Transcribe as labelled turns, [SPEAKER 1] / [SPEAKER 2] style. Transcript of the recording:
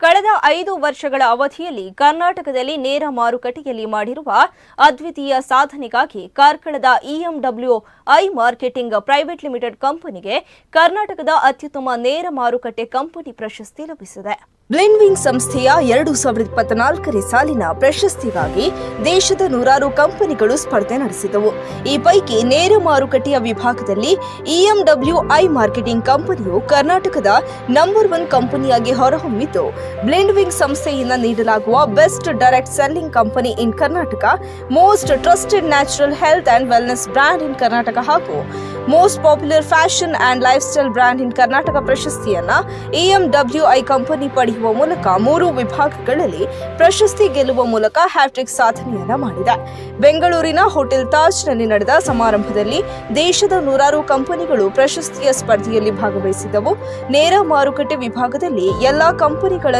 [SPEAKER 1] ಕಳೆದ ಐದು ವರ್ಷಗಳ ಅವಧಿಯಲ್ಲಿ ಕರ್ನಾಟಕದಲ್ಲಿ ನೇರ ಮಾರುಕಟ್ಟೆಯಲ್ಲಿ ಮಾಡಿರುವ ಅದ್ವಿತೀಯ ಸಾಧನೆಗಾಗಿ ಕಾರ್ಕಳದ EMW I marketing private limited ಕಂಪನಿಗೆ ಕರ್ನಾಟಕದ ಅತ್ಯುತ್ತಮ ನೇರ ಮಾರುಕಟ್ಟೆ ಕಂಪನಿ ಪ್ರಶಸ್ತಿ ಲಭಿಸಿದೆ. ಬ್ಲಿನ್ವಿಂಗ್ ಸಂಸ್ಥೆಯ ಎರಡು ಸಾವಿರದ ಇಪ್ಪತ್ನಾಲ್ಕನೇ ಸಾಲಿನ ಪ್ರಶಸ್ತಿಗಾಗಿ ದೇಶದ ನೂರಾರು ಕಂಪನಿಗಳು ಸ್ಪರ್ಧೆ ನಡೆಸಿದವು. ಈ ಪೈಕಿ ನೇರ ಮಾರುಕಟ್ಟೆಯ ವಿಭಾಗದಲ್ಲಿ ಇಎಂಡಬ್ಲ್ಯೂಐ ಐ ಮಾರ್ಕೆಟಿಂಗ್ ಕಂಪನಿಯು ಕರ್ನಾಟಕದ ನಂಬರ್ ಒನ್ ಕಂಪನಿಯಾಗಿ ಹೊರಹೊಮ್ಮಿದ್ದು ಬ್ಲೆಂಡ್ವಿಂಗ್ ಸಂಸ್ಥೆಯಿಂದ ನೀಡಲಾಗುವ best direct selling company in Karnataka most trusted natural health and wellness brand in Karnataka ಹಾಗೂ most popular fashion and lifestyle brand in Karnataka ಪ್ರಶಸ್ತಿಯನ್ನ ಐ ಕಂಪನಿ ಪಡೆಯುವ ಮೂಲಕ ಮೂರು ವಿಭಾಗಗಳಲ್ಲಿ ಪ್ರಶಸ್ತಿ ಗೆಲ್ಲುವ ಮೂಲಕ ಹ್ಯಾಟ್ರಿಕ್ ಸಾಧನೆಯನ್ನ ಮಾಡಿದೆ. ಬೆಂಗಳೂರಿನ ಹೋಟೆಲ್ ತಾಜ್ನಲ್ಲಿ ನಡೆದ ಸಮಾರಂಭದಲ್ಲಿ ದೇಶದ ನೂರಾರು ಕಂಪನಿಗಳು ಪ್ರಶಸ್ತಿಯ ಸ್ಪರ್ಧೆಯಲ್ಲಿ ಭಾಗವಹಿಸಿದವು. ನೇರ ಮಾರುಕಟ್ಟೆ ವಿಭಾಗದಲ್ಲಿ ಎಲ್ಲಾ ಕಂಪನಿಗಳ